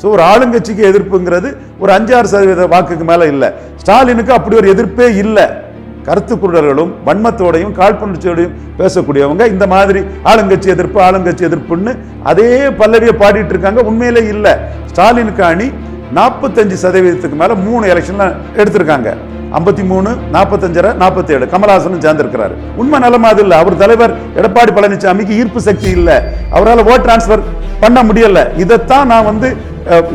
So ஒரு ஆளுங்கட்சிக்கு எதிர்ப்புங்கிறது ஒரு அஞ்சாறு சதவீத வாக்குக்கு மேலே இல்லை. ஸ்டாலினுக்கு அப்படி ஒரு எதிர்ப்பே இல்லை. கருத்து குரல்களும் வன்மத்தோடையும் காழ்ப்புணர்ச்சியோடையும் பேசக்கூடியவங்க இந்த மாதிரி ஆளுங்கட்சி எதிர்ப்பு ஆளுங்கட்சி எதிர்ப்புன்னு அதே பல்லவியை பாடிட்டு இருக்காங்க. உண்மையிலே இல்லை. ஸ்டாலினுக்கு அணி நாற்பத்தஞ்சு சதவீதத்துக்கு மேலே மூணு எலெக்ஷன்லாம் எடுத்திருக்காங்க. ஐம்பத்தி மூணு நாற்பத்தஞ்சரை நாற்பத்தி ஏழு கமலஹாசனும் உண்மை நிலைமை அது இல்லை. அவர் தலைவர் எடப்பாடி பழனிசாமிக்கு ஈர்ப்பு சக்தி இல்லை. அவரால் ஓட் டிரான்ஸ்ஃபர் பண்ண முடியல. இதைத்தான் நான் வந்து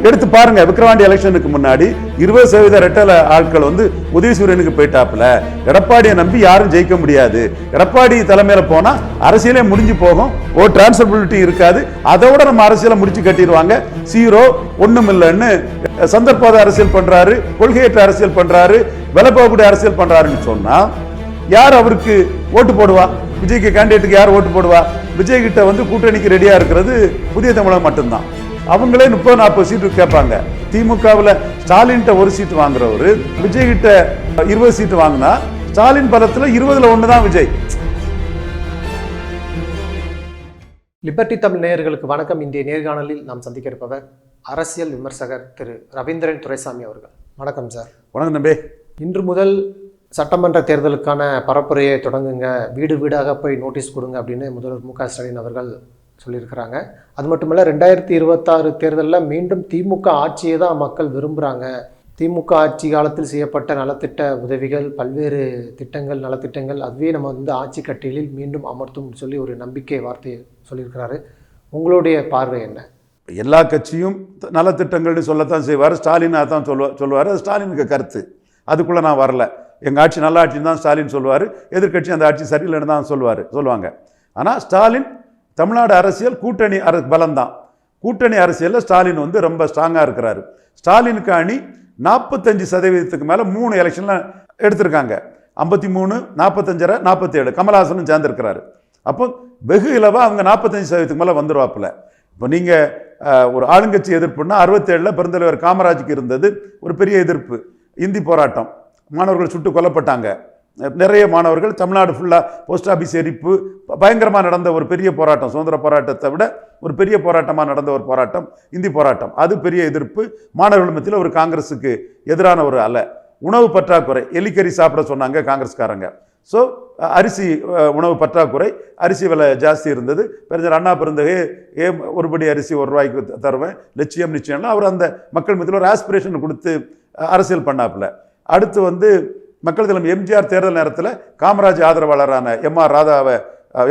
எடுத்து பாருங்க. விக்ரவாண்டி எலெக்ஷனுக்கு முன்னாடி இருபது சதவீத ரெட்டல ஆட்கள் வந்து உதயசூரியனுக்கு போயிட்டாப்புல. எடப்பாடியை நம்பி யாரும் ஜெயிக்க முடியாது. எடப்பாடி தலைமையில போனா அரசியலே முடிஞ்சு போகும். ஓ டிரான்ஸ்பபிலிட்டி இருக்காது. அதோட நம்ம அரசியலை முடிச்சு கட்டிடுவாங்க. சீரோ ஒண்ணும் இல்லைன்னு சந்தர்ப்பாத அரசியல் பண்றாரு. கொள்கையற்ற அரசியல் பண்றாரு. விலை போகக்கூடிய அரசியல் பண்றாருன்னு சொன்னா யார் அவருக்கு ஓட்டு போடுவா? விஜய்க்கு கேண்டிடேட்டுக்கு யார் ஓட்டு போடுவா? விஜய் கிட்ட வந்து கூட்டணிக்கு ரெடியா இருக்கிறது புதிய தமிழகம் மட்டும்தான். அவங்களே முப்பது நாற்பது சீட்டு கேட்பாங்க. திமுகவில் ஸ்டாலின்கிட்ட ஒரு சீட்டு வாங்குறவரு விஜய் கிட்ட இருபது சீட்டு வாங்கினா ஸ்டாலின் பலத்துல இருபதுல ஒன்று தான் விஜய். லிபர்டி தமிழ் நேயர்களுக்கு வணக்கம். இன்றைய நேர்காணலில் நாம் சந்திக்க இருப்பவர் அரசியல் விமர்சகர் திரு ரவீந்திரன் துரைசாமி அவர்கள். வணக்கம் சார். வணக்கம் நம்பே இன்று முதல் சட்டமன்ற தேர்தலுக்கான பரப்புரையை தொடங்குங்க. வீடு வீடாக போய் நோட்டீஸ் கொடுங்க அப்படின்னு முதல்வர் மு க ஸ்டாலின் அவர்கள் சொல்லியிருக்கிறாங்க. அது மட்டுமல்ல ரெண்டாயிரத்தி இருபத்தாறு தேர்தலில் மீண்டும் திமுக ஆட்சியை தான் மக்கள் விரும்புகிறாங்க திமுக ஆட்சி காலத்தில் செய்யப்பட்ட நலத்திட்ட உதவிகள் பல்வேறு திட்டங்கள் நலத்திட்டங்கள் அதுவே நம்ம வந்து ஆட்சி கட்டிலில் மீண்டும் அமர்த்தும் சொல்லி ஒரு நம்பிக்கை வார்த்தையை சொல்லியிருக்கிறாரு. உங்களுடைய பார்வை என்ன? எல்லா கட்சியும் நலத்திட்டங்கள்னு சொல்லத்தான் செய்வார். ஸ்டாலினாக அதான் சொல்லுவார் சொல்லுவார். அது ஸ்டாலினுக்கு கருத்து. அதுக்குள்ளே நான் வரல. எங்கள் ஆட்சி நல்ல ஆட்சின்னு தான் ஸ்டாலின் சொல்லுவார். எதிர்க்கட்சி அந்த ஆட்சி சரியில்லைன்னு தான் சொல்லுவார் சொல்லுவாங்க. ஆனால் ஸ்டாலின் தமிழ்நாடு அரசியல் கூட்டணி அர பலம்தான். கூட்டணி அரசியலில் ஸ்டாலின் வந்து ரொம்ப ஸ்ட்ராங்காக இருக்கிறாரு. ஸ்டாலினுக்கு அணி நாற்பத்தஞ்சு சதவீதத்துக்கு மேலே மூணு எலெக்ஷனில் எடுத்திருக்காங்க. ஐம்பத்தி மூணு நாற்பத்தஞ்சரை நாற்பத்தேழு கமலஹாசனும் சேர்ந்துருக்கிறார். அப்போ வெகு இலவாக அவங்க நாற்பத்தஞ்சு சதவீதத்துக்கு மேலே வந்துருவாப்புல. இப்போ நீங்கள் ஒரு ஆளுங்கட்சி எதிர்ப்புன்னா அறுபத்தேழில் பெருந்தலைவர் காமராஜுக்கு இருந்தது ஒரு பெரிய எதிர்ப்பு. இந்தி போராட்டம். மாணவர்கள் சுட்டு கொல்லப்பட்டாங்க. நிறைய மாணவர்கள் தமிழ்நாடு ஃபுல்லாக போஸ்ட் ஆஃபீஸ் எரிப்பு பயங்கரமாக நடந்த ஒரு பெரிய போராட்டம் சுதந்திர போராட்டத்தை விட ஒரு பெரிய போராட்டமாக நடந்த ஒரு போராட்டம் இந்தி போராட்டம். அது பெரிய எதிர்ப்பு. மாணவர்கள் மத்தியில் ஒரு காங்கிரஸுக்கு எதிரான ஒரு அலை. உணவு பற்றாக்குறை. எலிக்கறி சாப்பிட சொன்னாங்க காங்கிரஸ்காரங்க. ஸோ அரிசி உணவு பற்றாக்குறை. அரிசி விலை ஜாஸ்தி இருந்தது. பெருஞ்சர் அண்ணா பிறந்தகே ஏ ஒருபடி அரிசி ஒரு ரூபாய்க்கு தருவேன். லட்சியம் நிச்சயம்னா அவர் அந்த மக்கள் மத்தியில் ஒரு ஆஸ்பிரேஷன் கொடுத்து அரசியல் பண்ணாப்புல. அடுத்து வந்து மக்கள் தினம் எம்ஜிஆர் தேர்தல் நேரத்தில் காமராஜ் ஆதரவாளரான எம் ஆர் ராதாவை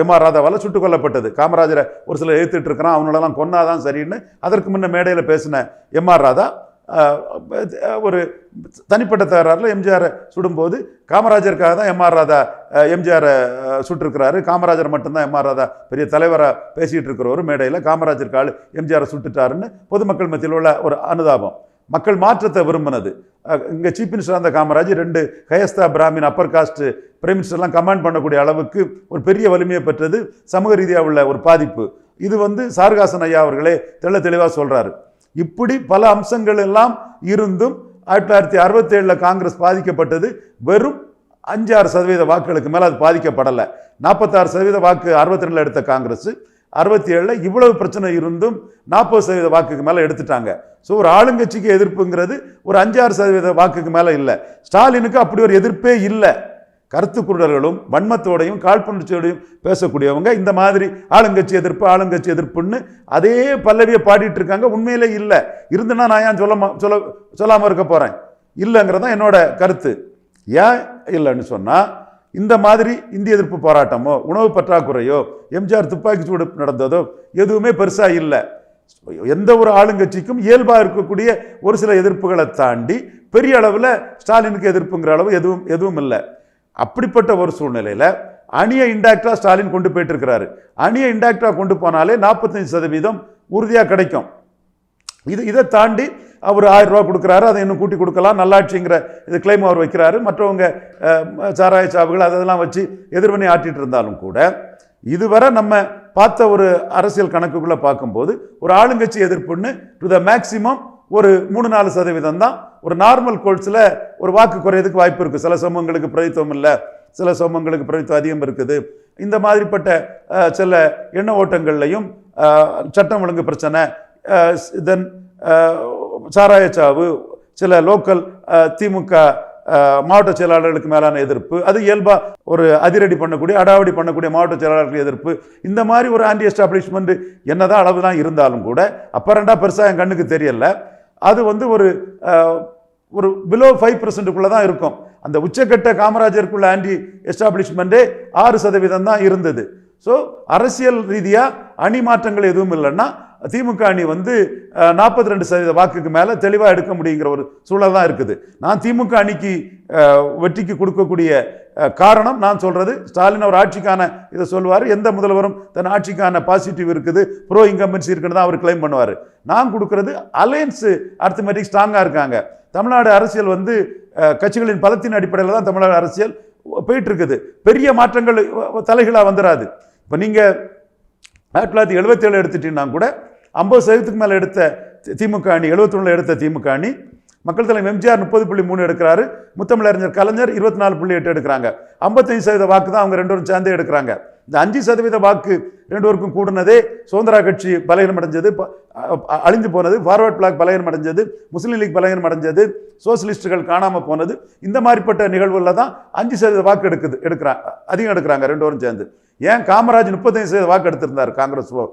எம் ஆர் ராதாவால் சுட்டுக் கொல்லப்பட்டது. காமராஜரை ஒரு சிலர் எதிர்த்துட்டு இருக்கிறான் அவங்களெல்லாம் கொன்னாதான் சரின்னு அதற்கு முன்ன மேடையில் பேசின எம் ஆர் ராதா ஒரு தனிப்பட்ட தகராறில் எம்ஜிஆரை சுடும்போது காமராஜருக்காக தான் எம் ஆர் ராதா எம்ஜிஆரை சுட்டிருக்கிறாரு. காமராஜர் மட்டும்தான் எம் ஆர் ராதா பெரிய தலைவராக பேசிகிட்டு இருக்கிற ஒரு மேடையில் காமராஜருக்கு ஆள் எம்ஜிஆரை சுட்டுட்டாருன்னு பொதுமக்கள் மத்தியில் உள்ள ஒரு அனுதாபம். மக்கள் மாற்றத்தை விரும்பினது. இங்கே சீஃப் மினிஸ்டர் அந்த காமராஜ் ரெண்டு ஹயஸ்தா பிராமின் அப்பர் காஸ்ட் பிரைம் மினிஸ்டர்லாம் கமாண்ட் பண்ணக்கூடிய அளவுக்கு ஒரு பெரிய வலிமையை பெற்றது. சமூக ரீதியாக உள்ள ஒரு பாதிப்பு. இது வந்து சார்காசன் ஐயா அவர்களே தெள்ள தெளிவாக சொல்கிறாரு இப்படி பல அம்சங்கள் எல்லாம் இருந்தும் ஆயிரத்தி தொள்ளாயிரத்தி அறுபத்தேழில் காங்கிரஸ் பாதிக்கப்பட்டது. வெறும் அஞ்சாறு சதவீத வாக்குகளுக்கு மேலே அது பாதிக்கப்படலை. நாற்பத்தாறு சதவீத வாக்கு அறுபத்தி ரெண்டில் எடுத்த காங்கிரஸ். அறுபத்தி ஏழில் இவ்வளவு பிரச்சனை இருந்தும் நாற்பது சதவீத வாக்குக்கு மேலே எடுத்துட்டாங்க. ஸோ ஒரு ஆளுங்கட்சிக்கு எதிர்ப்புங்கிறது ஒரு அஞ்சாறு சதவீத வாக்குக்கு மேலே இல்லை. ஸ்டாலினுக்கு அப்படி ஒரு எதிர்ப்பே இல்லை. கருத்து குரல்களும் வன்மத்தோடையும் காழ்ப்புணர்ச்சியோடையும் பேசக்கூடியவங்க இந்த மாதிரி ஆளுங்கட்சி எதிர்ப்பு ஆளுங்கட்சி எதிர்ப்புன்னு அதே பல்லவியை பாடிட்டு இருக்காங்க உண்மையிலே இல்லை. இருந்துன்னா நான் ஏன் சொல்ல மா- சொல்ல சொல்லாமல் இருக்க போகிறேன் இல்லைங்கிறது தான் என்னோட கருத்து. ஏன் இல்லைன்னு சொன்னால் இந்த மாதிரி இந்திய எதிர்ப்பு போராட்டமோ உணவு பற்றாக்குறையோ எம்ஜிஆர் துப்பாக்கி சூடு நடந்ததோ எதுவுமே பெருசாக இல்லை. எந்த ஒரு ஆளுங்கட்சிக்கும் இயல்பாக இருக்கக்கூடிய ஒரு சில எதிர்ப்புகளை தாண்டி பெரிய அளவில் ஸ்டாலினுக்கு எதிர்ப்புங்கிற அளவு எதுவும் எதுவும் இல்லை. அப்படிப்பட்ட ஒரு சூழ்நிலையில் அணியை இண்டாக்டாக ஸ்டாலின் கொண்டு போயிட்டு இருக்கிறாரு அணியை இண்டாக்டாக கொண்டு போனாலே நாற்பத்தஞ்சு சதவீதம் உறுதியாக கிடைக்கும். இது இதை தாண்டி அவர் ஆயிரம் ரூபா கொடுக்குறாரு அதை இன்னும் கூட்டி கொடுக்கலாம் நல்லாட்சிங்கிற இது கிளைம் அவர் வைக்கிறாரு. மற்றவங்க சாராய சாவுகள் அதெல்லாம் வச்சு எதிர்வினை ஆட்டிகிட்டு இருந்தாலும் கூட இதுவரை நம்ம பார்த்த ஒரு அரசியல் கணக்குக்குள்ளே பார்க்கும்போது ஒரு ஆளுங்கட்சி எதிர்ப்புன்னு டு த மேக்சிமம் ஒரு மூணு நாலு சதவீதம் தான். ஒரு நார்மல் கோல்ஸில் ஒரு வாக்கு குறையதுக்கு வாய்ப்பு இருக்குது சில சமூகங்களுக்கு பிரதித்துவம் இல்லை. சில சமூகங்களுக்கு பிரதித்துவம் அதிகம் இருக்குது. இந்த மாதிரிப்பட்ட சில எண்ண ஓட்டங்கள்லையும் சட்டம் ஒழுங்கு பிரச்சனை தென் சாராயச்சாவு சில லோக்கல் திமுக மாவட்ட செயலாளர்களுக்கு மேலான எதிர்ப்பு அது இயல்பாக ஒரு அதிரடி பண்ணக்கூடிய அடாவடி பண்ணக்கூடிய மாவட்ட செயலாளர்களுக்கு எதிர்ப்பு. இந்த மாதிரி ஒரு ஆன்டி எஸ்டாப்ளிஷ்மெண்ட் என்னதான் அளவு தான் இருந்தாலும் கூட அப்பரண்டாக பெருசாக என் கண்ணுக்கு தெரியல. அது வந்து ஒரு ஒரு பிலோ ஃபைவ் பர்சன்ட்டுக்குள்ளே தான் இருக்கும். அந்த உச்சக்கட்ட காமராஜருக்குள்ள ஆன்டி எஸ்டாப்ளிஷ்மெண்ட்டே ஆறு சதவீதம் தான் இருந்தது. ஸோ அரசியல் ரீதியாக அணி மாற்றங்கள் எதுவும் இல்லைன்னா திமுக அணி வந்து நாற்பத்தி ரெண்டு சதவீத வாக்குக்கு மேலே தெளிவாக எடுக்க முடியுங்கிற ஒரு சூழல் தான் இருக்குது. நான் திமுக அணிக்கு வெற்றிக்கு கொடுக்கக்கூடிய காரணம் நான் சொல்கிறது ஸ்டாலின் அவர் ஆட்சிக்கான இதை சொல்லுவார் எந்த முதல்வரும் தன் ஆட்சிக்கான பாசிட்டிவ் இருக்குது ப்ரோ இன்கம்பன்சி இருக்குன்னு தான் அவர் கிளைம் பண்ணுவார். நான் கொடுக்கறது அலையன்ஸு அர்த்தமெட்டிக் ஸ்ட்ராங்காக இருக்காங்க. தமிழ்நாடு அரசியல் வந்து கட்சிகளின் பலத்தின் அடிப்படையில் தான் தமிழ்நாடு அரசியல் போயிட்டு இருக்குது பெரிய மாற்றங்கள் தலைகளாக வந்துடாது இப்போ நீங்கள் ஆயிரத்தி தொள்ளாயிரத்தி எழுபத்தேழு எடுத்துட்டீங்கன்னா கூட ஐம்பது சதவீதத்துக்கு மேலே எடுத்த தி- திமுக அணி எழுபத்தொன்னில் எடுத்த திமுக அணி. மக்கள் தலைவர் எம்ஜிஆர் முப்பது புள்ளி மூணு எடுக்கிறாரு. முத்தமிழறிஞர் கலைஞர் இருபத்தி நாலு புள்ளி எட்டு எடுக்கிறாங்க. ஐம்பத்தஞ்சு சதவீத வாக்கு தான் அவங்க ரெண்டு பேரும் சேர்ந்தே எடுக்கிறாங்க. இந்த அஞ்சு சதவீத வாக்கு ரெண்டு பேருக்கும் கூடுனதே சுதந்திரா கட்சி பலகீனம் அடைஞ்சது அழிஞ்சு அழிந்து போனது ஃபார்வர்ட் பிளாக் பலகீனம் அடைஞ்சது முஸ்லீம் லீக் பலகீனம் அடைஞ்சது சோசியலிஸ்டுகள் காணாமல் போனது. இந்த மாதிரிப்பட்ட நிகழ்வுகளில் தான் அஞ்சு சதவீத வாக்கு எடுக்குது எடுக்கிறாங்க அதிகம் எடுக்கிறாங்க ரெண்டு பேரும் சேர்ந்து. ஏன் காமராஜ் முப்பத்தஞ்சு சதவீத வாக்கு எடுத்திருந்தார் காங்கிரஸ் ஓ.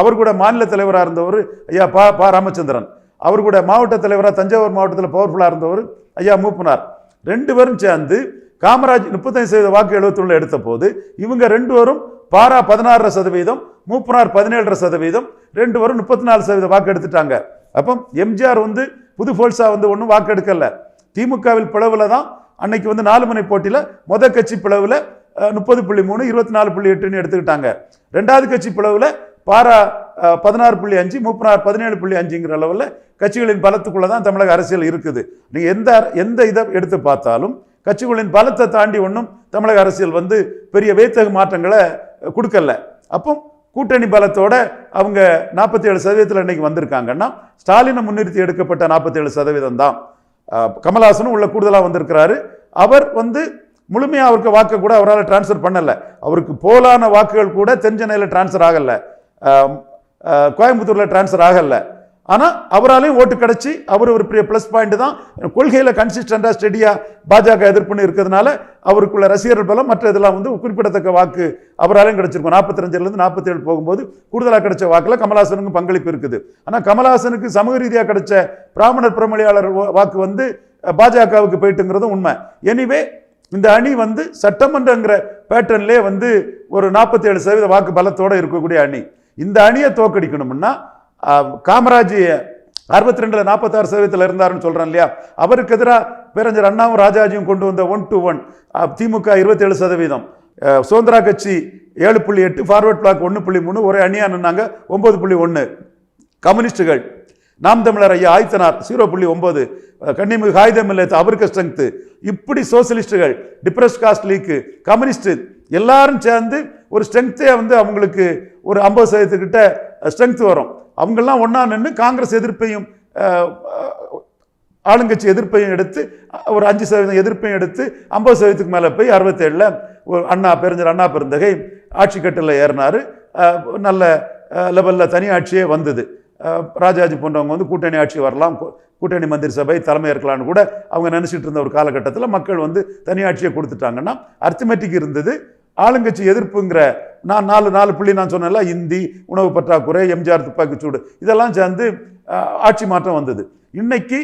அவர் கூட மாநில தலைவராக இருந்தவர் ஐயா பா பா ராமச்சந்திரன். அவர் கூட மாவட்ட தலைவராக தஞ்சாவூர் மாவட்டத்தில் பவர்ஃபுல்லாக இருந்தவர் ஐயா மூப்பனார். ரெண்டு பேரும் சேர்ந்து காமராஜ் முப்பத்தஞ்சு சதவீத வாக்கு எழுபத்தொன்னு எடுத்த போது இவங்க ரெண்டு பேரும் பாரா பதினாறரை சதவீதம் மூப்பனார் பதினேழரை சதவீதம் ரெண்டு பேரும் முப்பத்தி நாலு சதவீத வாக்கு எடுத்துட்டாங்க. அப்போ எம்ஜிஆர் வந்து புது ஃபோல்ஸாக வந்து ஒன்றும் வாக்கு எடுக்கல. திமுகவில் பிளவில் தான் அன்னைக்கு வந்து நாலு மணி போட்டியில் மொத கட்சி பிளவில் முப்பது புள்ளி மூணு இருபத்தி நாலு புள்ளி எட்டுன்னு எடுத்துக்கிட்டாங்க. ரெண்டாவது கட்சி பிளவில் பாரா பதினாறு புள்ளி அஞ்சு மூப்பனார் பதினேழு புள்ளி அஞ்சுங்கிற அளவில் கட்சிகளின் பலத்துக்குள்ள தான் தமிழக அரசியல் இருக்குது. நீங்கள் எந்த எந்த இதை எடுத்து பார்த்தாலும் கட்சிகளின் பலத்தை தாண்டி ஒன்றும் தமிழக அரசியல் வந்து பெரிய வேத்தக மாற்றங்களை கொடுக்கல. அப்போ கூட்டணி பலத்தோட அவங்க நாற்பத்தி ஏழு சதவீதத்தில் இன்னைக்கு வந்திருக்காங்கன்னா ஸ்டாலினை முன்னிறுத்தி எடுக்கப்பட்ட நாற்பத்தி ஏழு சதவீதம் தான். கமல்ஹாசனும் கமலஹாசனும் உள்ள கூடுதலாக வந்திருக்கிறாரு. அவர் வந்து முழுமையாக அவருக்கு வாக்கு கூட அவரால் டிரான்ஸ்ஃபர் பண்ணலை. அவருக்கு போலான வாக்குகள் கூட தென் சென்னையில் டிரான்ஸ்ஃபர் ஆகலை. கோயம்புத்தூரில் டிரான்ஸ்ஃபர் ஆகலை. ஆனால் அவராலையும் ஓட்டு கிடச்சி அவர் ஒரு பெரிய ப்ளஸ் பாயிண்ட் தான். கொள்கையில் கன்சிஸ்டண்டாக ஸ்டெடியாக பாஜக எதிர்ப்புன்னு இருக்கிறதுனால அவருக்குள்ள ரசிகர்கள் பலம் மற்ற இதெல்லாம் வந்து குறிப்பிடத்தக்க வாக்கு அவராலையும் கிடச்சிருக்கும். நாற்பத்தஞ்சிலேருந்து நாற்பத்தேழு போகும்போது கூடுதலாக கிடைச்ச வாக்கில் கமலஹாசனுக்கும் பங்களிப்பு இருக்குது. ஆனால் கமலஹாசனுக்கு சமூக ரீதியாக கிடைச்ச பிராமணர் பிரமொழியாளர் வாக்கு வந்து பாஜகவுக்கு போயிட்டுங்கிறதும் உண்மை. எனிவே இந்த அணி வந்து சட்டமன்றங்கிற பேட்டர்ன்லேயே வந்து ஒரு நாற்பத்தேழு சதவீத வாக்கு பலத்தோடு இருக்கக்கூடிய அணி. இந்த அணியை தோக்கடிக்கணும்னா காமராஜ் அறுபத்தி ரெண்டு நாற்பத்தாறு சதவீதத்தில் இருந்தாருன்னு சொல்கிறேன் இல்லையா? அவருக்கு எதிராக பேரஞ்சர் அண்ணாவும் ராஜாஜியும் கொண்டு வந்த ஒன் டு ஒன் திமுக இருபத்தேழு சதவீதம். சுதந்திரா கட்சி ஏழு புள்ளி எட்டு ஃபார்வர்ட் பிளாக் ஒன்று புள்ளி மூணு ஒரே அணியாக நின்னாங்க ஒன்பது புள்ளி ஒன்று கம்யூனிஸ்டுகள் நாம் தமிழர் ஐயா ஆய்த்தனார் ஜீரோ புள்ளி ஒன்பது கன்னிமிகு காகிதம் இல்லை அவருக்கு ஸ்ட்ரென்த்து இப்படி சோசியலிஸ்டுகள் டிப்ரெஸ் காஸ்ட் லீக்கு கம்யூனிஸ்ட் எல்லாரும் சேர்ந்து ஒரு ஸ்ட்ரென்த்தே வந்து அவங்களுக்கு ஒரு ஐம்பது சதவீதத்துக்கிட்ட ஸ்ட்ரென்த் வரும். அவங்கெல்லாம் ஒன்றா நின்று காங்கிரஸ் எதிர்ப்பையும் ஆளுங்கட்சி எதிர்ப்பையும் எடுத்து ஒரு அஞ்சு சதவீதம் எதிர்ப்பையும் எடுத்து ஐம்பது சதவீதத்துக்கு மேலே போய் அறுபத்தேழில் ஒரு அண்ணா பெருஞ்சர் அண்ணா பெருந்தகை ஆட்சி கட்டில் ஏறினார் நல்ல லெவலில் தனி ஆட்சியே வந்தது. ராஜாஜி போன்றவங்க வந்து கூட்டணி ஆட்சி வரலாம் கூட்டணி மந்திரி சபை தலைமை இருக்கலாம்னு கூட அவங்க நினச்சிட்டு இருந்த ஒரு காலகட்டத்தில் மக்கள் வந்து தனி ஆட்சியை கொடுத்துட்டாங்கன்னா அர்த்திமெட்டிக் இருந்தது. ஆளுங்கட்சி எதிர்ப்புங்கிற நான் நாலு நாலு புள்ளி நான் சொன்னேன்ல இந்தி உணவு பற்றாக்குறை எம்ஜிஆர் துப்பாக்கிச்சூடு இதெல்லாம் சேர்ந்து ஆட்சி மாற்றம் வந்தது. இன்னைக்கு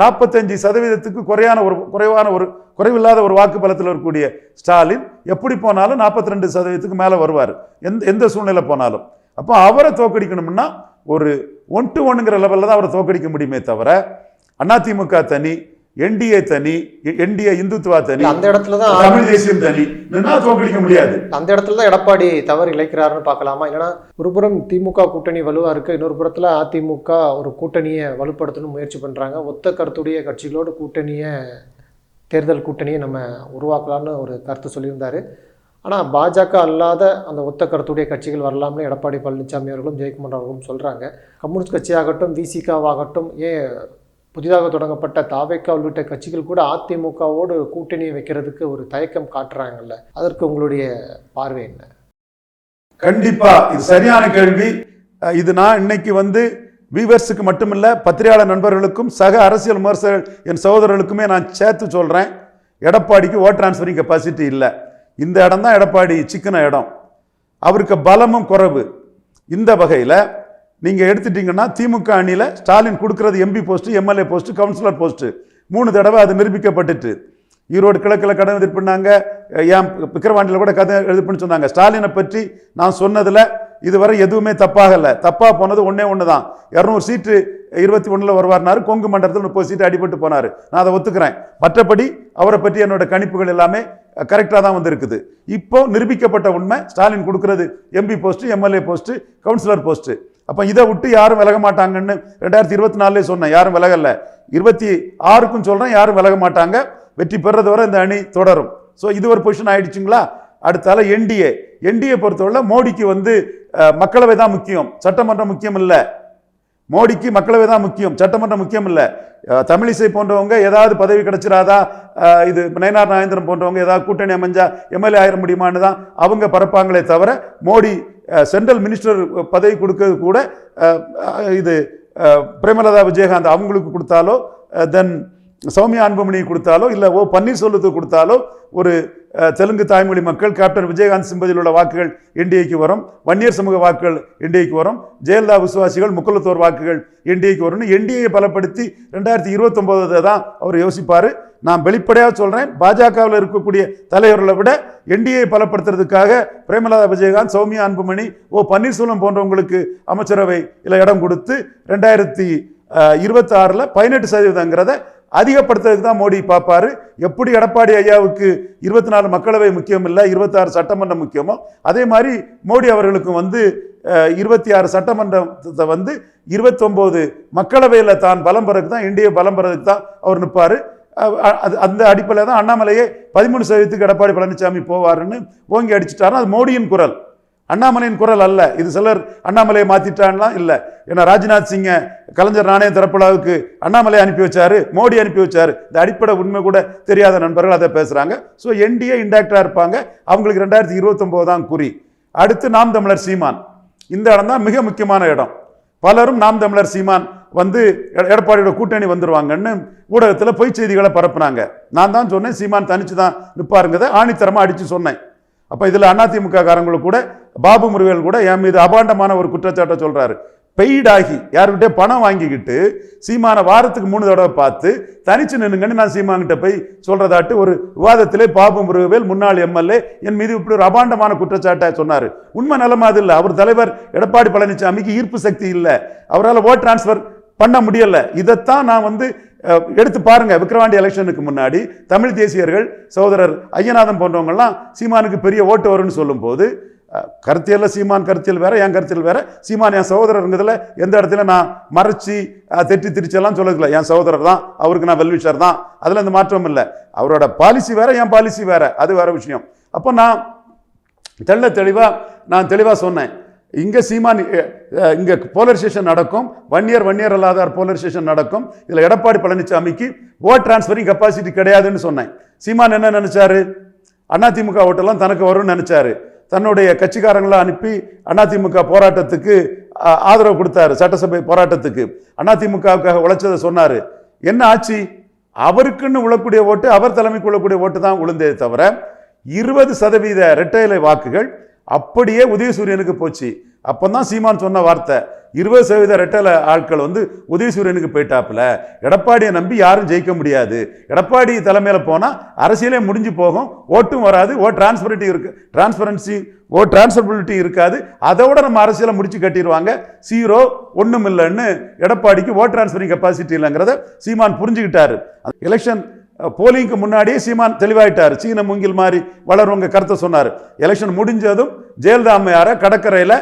நாற்பத்தஞ்சு சதவீதத்துக்கு குறையான ஒரு குறைவான ஒரு குறைவில்லாத ஒரு வாக்கு பலத்தில் இருக்கக்கூடிய ஸ்டாலின் எப்படி போனாலும் நாற்பத்தி ரெண்டு சதவீதத்துக்கு மேலே வருவார். எந்த எந்த சூழ்நிலை போனாலும். அப்போ அவரை தோக்கடிக்கணும்னா ஒரு ஒன் டு ஒன்னுங்கிற லெவலில் தான் அவரை தோக்கடிக்க முடியுமே தவிர அதிமுக தனி என்டிஏ தனி என்டிஏ இந்துத்துவா தனி அந்த இடத்துல தான் தமிழ் தேசியம் தனி நின்னா தோக்கடிக்க முடியாது. அந்த இடத்துல தான் எடப்பாடி தவறு இழைக்கிறாருன்னு பார்க்கலாமா? இல்லைன்னா ஒரு புறம் திமுக கூட்டணி வலுவா இருக்கு இன்னொரு புறத்துல அதிமுக ஒரு கூட்டணியை வலுப்படுத்தணும் முயற்சி பண்றாங்க. ஒத்த கருத்துடைய கட்சிகளோடு கூட்டணியை தேர்தல் கூட்டணியை நம்ம உருவாக்கலாம்னு ஒரு கருத்து சொல்லியிருந்தாரு. ஆனால் பாஜக அல்லாத அந்த ஒத்த கருத்துடைய கட்சிகள் வரலாம்னு எடப்பாடி பழனிசாமி அவர்களும் ஜெயக்குமார் அவர்களும் சொல்கிறாங்க கம்யூனிஸ்ட் கட்சியாகட்டும் விசிகாவாகட்டும் ஏன் புதிதாக தொடங்கப்பட்ட தாவேக்கா உள்ளிட்ட கட்சிகள் கூட அதிமுகவோடு கூட்டணி வைக்கிறதுக்கு ஒரு தயக்கம் காட்டுறாங்கல்ல. அதற்கு உங்களுடைய பார்வை என்ன? கண்டிப்பா இது சரியான கேள்வி. இது நான் இன்னைக்கு வந்து வீவர்ஸுக்கு மட்டுமில்ல பத்திரிகையாளர் நண்பர்களுக்கும் சக அரசியல் விமர்சகர்கள் என் சகோதரர்களுக்குமே நான் சேர்த்து சொல்கிறேன் எடப்பாடிக்கு ஓட் டிரான்ஸ்ஃபரிங் கெப்பாசிட்டி இல்லை. இந்த இடம் தான் எடப்பாடி சிக்கன இடம். அவருக்கு பலமும் குறைவு. இந்த வகையில் நீங்கள் எடுத்துட்டீங்கன்னா திமுக அணியில் ஸ்டாலின் கொடுக்கறது MP post MLA post councillor post மூணு தடவை அது நிரூபிக்கப்பட்டுட்டு. ஈரோடு கிழக்கில் கடன் எதிர்ப்புனாங்க ஏன் விக்கிரவாண்டியில் கூட கதை எதிர்ப்புன்னு சொன்னாங்க. ஸ்டாலினை பற்றி நான் சொன்னதில் இதுவரை எதுவுமே தப்பாகலை. தப்பாக போனது ஒன்றே ஒன்று தான் இரநூறு சீட்டு இருபத்தி ஒன்றில் வருவார்னாரு கொங்கு மண்டலத்தில் முப்பது சீட்டு அடிபட்டு போனார். நான் அதை ஒத்துக்கிறேன். மற்றபடி அவரை பற்றி என்னோட கணிப்புகள் எல்லாமே கரெக்டாக தான் வந்திருக்குது. இப்போ நிரூபிக்கப்பட்ட உண்மை ஸ்டாலின் கொடுக்கறது MP post MLA post councillor post அப்போ இதை விட்டு யாரும் விலக மாட்டாங்கன்னு ரெண்டாயிரத்தி இருபத்தி நாலுலேயே சொன்னேன். யாரும் விலகல. இருபத்தி ஆறுக்கும் சொல்கிறேன் யாரும் விலக மாட்டாங்க. வெற்றி பெறது வரை இந்த அணி தொடரும். ஸோ இது ஒரு பொசிஷன் ஆயிடுச்சுங்களா? அடுத்தால என்டிஏ என்டிஏ பொறுத்தவரை மோடிக்கு வந்து மக்களவை தான் முக்கியம். சட்டமன்றம் முக்கியம் இல்லை. மோடிக்கு மக்களவை தான் முக்கியம் சட்டமன்றம் முக்கியம் இல்லை. தமிழிசை போன்றவங்க ஏதாவது பதவி கிடைச்சிராதா? இது நயனார் நாயந்திரம் போன்றவங்க ஏதாவது கூட்டணி அமைஞ்சா எம்எல்ஏ ஆயிட முடியுமான்னு தான் அவங்க பரப்பாங்களே தவிர மோடி சென்ட்ரல் மினிஸ்டர் பதவி கொடுக்கறது கூட இது பிரேமலதா விஜயகாந்த் அவங்களுக்கு கொடுத்தாலோ தென் சௌமியா அன்புமணி கொடுத்தாலோ இல்லை ஓ பன்னீர்செல்வத்துக்கு கொடுத்தாலோ ஒரு தெலுங்கு தாய்மொழி மக்கள் கேப்டன் விஜயகாந்த் சிம்பதியில் உள்ள வாக்குகள் என்டிஏக்கு வரும். வன்னியர் சமூக வாக்குகள் என்டிஏக்கு வரும். ஜெயலலிதா விசுவாசிகள் முக்குலத்தோர் வாக்குகள் என்டிஏக்கு வரும்னு என்டிஏ பலப்படுத்தி ரெண்டாயிரத்தி இருபத்தொம்போது தான் அவர் யோசிப்பார். நான் வெளிப்படையாக சொல்கிறேன் பாஜகவில் இருக்கக்கூடிய தலைவர்களை விட என்டிஏ பலப்படுத்துறதுக்காக பிரேமலதா விஜயகாந்த் சௌமியா அன்புமணி ஓ பன்னீர்செல்வம் போன்றவங்களுக்கு அமைச்சரவை இல்லை இடம் கொடுத்து ரெண்டாயிரத்தி இருபத்தாறில் பதினெட்டு சதவீதங்கிறத அதிகப்படுத்துறதுக்கு தான் மோடி பார்ப்பாரு. எப்படி எடப்பாடி ஐயாவுக்கு இருபத்தி நாலு மக்களவை முக்கியம் இல்லை இருபத்தாறு சட்டமன்றம் முக்கியமோ அதே மாதிரி மோடி அவர்களுக்கும் வந்து இருபத்தி ஆறு சட்டமன்றத்தை வந்து இருபத்தொம்போது மக்களவையில் தான் பலம் பெறதுக்கு தான் இந்திய பலம் பெறதுக்கு தான் அவர் நிற்பார் அது அந்த அடிப்படையில் தான் அண்ணாமலையே பதிமூணு சதவீதத்துக்கு எடப்பாடி பழனிசாமி போவாருன்னு ஓங்கி அடிச்சிட்டாருன்னா அது மோடியின் குரல். அண்ணாமலையின் குரல் அல்ல. இது சிலர் அண்ணாமலையை மாத்திட்டான்லாம் இல்லை. ஏன்னா ராஜ்நாத் சிங்கை கலைஞர் நாணய தரப்புலாவுக்கு அண்ணாமலை அனுப்பி வச்சாரு மோடி அனுப்பி வச்சாரு. இந்த அடிப்படை உண்மை கூட தெரியாத நண்பர்கள் அதை பேசுறாங்க. ஸோ என்டிஏ இன்டாக்டா இருப்பாங்க. அவங்களுக்கு ரெண்டாயிரத்தி இருபத்தொம்போது தான் குறி. அடுத்து நாம் தமிழர் சீமான். இந்த இடம் தான் மிக முக்கியமான இடம். பலரும் நாம் தமிழர் சீமான் வந்து எட- எடப்பாடியோட கூட்டணி வந்துருவாங்கன்னு ஊடகத்தில் பொய் செய்திகளை பரப்புனாங்க. நான் தான் சொன்னேன் சீமான் தனிச்சு தான் நிற்பாருங்கிறத ஆணித்தரமாக அடித்து சொன்னேன். அப்போ இதில் அதிமுக காரங்களும் கூட பாபு முருகன் கூட என் மீது அபாண்டமான ஒரு குற்றச்சாட்டை சொல்கிறாரு பெய்டாகி யாருக்கிட்டே பணம் வாங்கிக்கிட்டு சீமானை வாரத்துக்கு மூணு தடவை பார்த்து தனிச்சு நின்னுங்கன்னு நான் சீமான்கிட்ட போய் சொல்கிறதாட்டு ஒரு விவாதத்திலே பாபு முருகவேல் முன்னாள் எம்எல்ஏ என் மீது இப்படி ஒரு அபாண்டமான குற்றச்சாட்டை சொன்னார். உண்மை நிலைமை அது இல்லை. அவர் தலைவர் எடப்பாடி பழனிசாமிக்கு ஈர்ப்பு சக்தி இல்லை. அவரால் ஓட் டிரான்ஸ்ஃபர் பண்ண முடியலை. இதைத்தான் நான் வந்து எடுத்து பாருங்க விக்ரவாண்டி எலெக்ஷனுக்கு முன்னாடி தமிழ் தேசியர்கள் சகோதரர் ஐயநாதன் போன்றவங்கெல்லாம் சீமானுக்கு பெரிய ஓட்டு வரும்னு சொல்லும்போது அஹ், கருத்தியல்ல சீமான் கருத்தியல் வேற என் கருத்தியல் வேற. சீமான் என் சகோதரருங்கிறதுல எந்த இடத்துல நான் மறைச்சி தெட்டி தெற்றி திரிச்செல்லாம் சொல்லல என் சகோதரர் தான் அவருக்கு நான் வெல்விஷர் தான். அதில் எந்த மாற்றம் இல்லை. அவரோட பாலிசி வேற என் பாலிசி வேற. அது வேற விஷயம். அப்போ நான் தெள்ள தெளிவாக நான் தெளிவாக சொன்னேன். இங்கே சீமான் இங்கே போலரைசேஷன் நடக்கும். ஒன் இயர் ஒன் இயர் அல்லாதார் போலரைசேஷன் நடக்கும். இதில் எடப்பாடி பழனிசாமிக்கு ஓட் டிரான்ஸ்ஃபரிங் கெப்பாசிட்டி கிடையாதுன்னு சொன்னேன். சீமான் என்ன நினச்சாரு? அதிமுக ஓட்டெல்லாம் தனக்கு வரும்னு நினச்சாரு. தன்னுடைய கட்சிக்காரங்களை அனுப்பி அதிமுக போராட்டத்துக்கு ஆதரவு கொடுத்தாரு சட்டசபை போராட்டத்துக்கு. அதிமுகவுக்காக உழைச்சதை சொன்னாரு. என்ன ஆச்சு? அவருக்குன்னு உழக்கூடிய ஓட்டு அவர் தலைமைக்கு உழக்கூடிய ஓட்டு தான் உளுந்தே தவிர இருபது சதவீத இரட்டையிலை வாக்குகள் அப்படியே உதயசூரியனுக்கு போச்சு. அப்பதான் சீமான் சொன்ன வார்த்தை இருபது சதவீத ரெட்டல ஆட்கள் வந்து உதயசூரியனுக்கு போயிட்டாப்புல. எடப்பாடியை நம்பி யாரும் ஜெயிக்க முடியாது. எடப்பாடி தலைமையில் போனால் அரசியலே முடிஞ்சு போகும். ஓட்டும் வராது. ஓ டிரான்ஸ்பரட்டி இருக்கு. டிரான்ஸ்பரன்சி ஓ டிரான்ஸ்பரபிலிட்டி இருக்காது. அதோட நம்ம அரசியலை முடிச்சு கட்டிடுவாங்க. சீரோ ஒன்றும் இல்லைன்னு எடப்பாடிக்கு ஓட் டிரான்ஸ்பரிங் கெப்பாசிட்டி இல்லைங்கிறத சீமான் புரிஞ்சுக்கிட்டாரு. எலெக்ஷன் போலிங்க்கு முன்னாடியே சீமான் தெளிவாயிட்டார். சீன மூங்கில் மாதிரி வளருவங்க கருத்தை சொன்னார். எலெக்ஷன் முடிஞ்சதும் ஜெயலலிதா அம்மையார கடற்கரையில்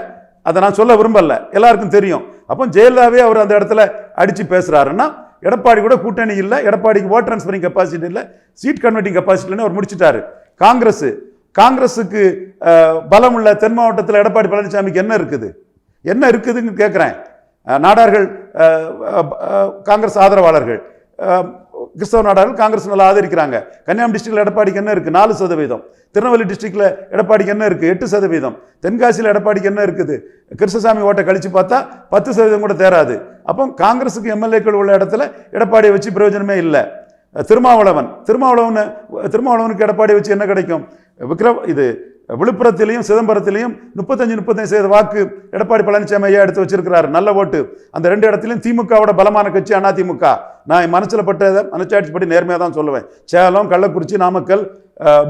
அதை நான் சொல்ல விரும்பல. எல்லாருக்கும் தெரியும். அப்போ ஜெயலலிதாவே அவர் அந்த இடத்துல அடித்து பேசுகிறாருன்னா எடப்பாடி கூட கூட்டணி இல்லை எடப்பாடிக்கு ஓட் டிரான்ஸ்பரிங் கெப்பாசிட்டி இல்லை சீட் கன்வெர்ட்டிங் கெப்பாசிட்டின்னு அவர் முடிச்சிட்டாரு. காங்கிரஸ் காங்கிரஸுக்கு பலம் உள்ள தென் மாவட்டத்தில் எடப்பாடி பழனிசாமிக்கு என்ன இருக்குது? என்ன இருக்குதுன்னு கேட்குறேன் நாடார்கள் காங்கிரஸ் ஆதரவாளர்கள் கிறிஸ்தவ நாடார்கள் காங்கிரஸ் நல்லா ஆதரிக்கிறாங்க. கன்னியாகுமரி டிஸ்ட்ரிக்டில் எடப்பாடிக்கு என்ன இருக்குது நாலு சதவீதம். திருநெல்வேலி டிஸ்ட்ரிக்டில் எடப்பாடிக்கு என்ன இருக்குது எட்டு சதவீதம். தென்காசியில் எடப்பாடிக்கு என்ன இருக்குது? கிருஷ்ணசாமி ஓட்டை கழித்து பார்த்தா பத்து சதவீதம் கூட தேராது. அப்போ காங்கிரஸுக்கு எம்எல்ஏக்கள் உள்ள இடத்துல எடப்பாடியை வச்சு பிரயோஜனமே இல்லை. திருமாவளவன். திருமாவளவன் திருமாவளவனுக்கு எடப்பாடி வச்சு என்ன கிடைக்கும்? விக்ரம் இது விழுப்புரத்திலையும் சிதம்பரத்திலையும் முப்பத்தஞ்சு முப்பத்தஞ்சு சதவீத வாக்கு எடப்பாடி பழனிசாமி ஐயா எடுத்து வச்சிருக்கிறார். நல்ல ஓட்டு. அந்த ரெண்டு இடத்துலையும் திமுகவோட பலமான கட்சி அதிமுக. நான் என் மனசில் பட்டதை மனச்சாட்சிப்படி நேர்மையாக தான் சொல்லுவேன். சேலம் கள்ளக்குறிச்சி நாமக்கல்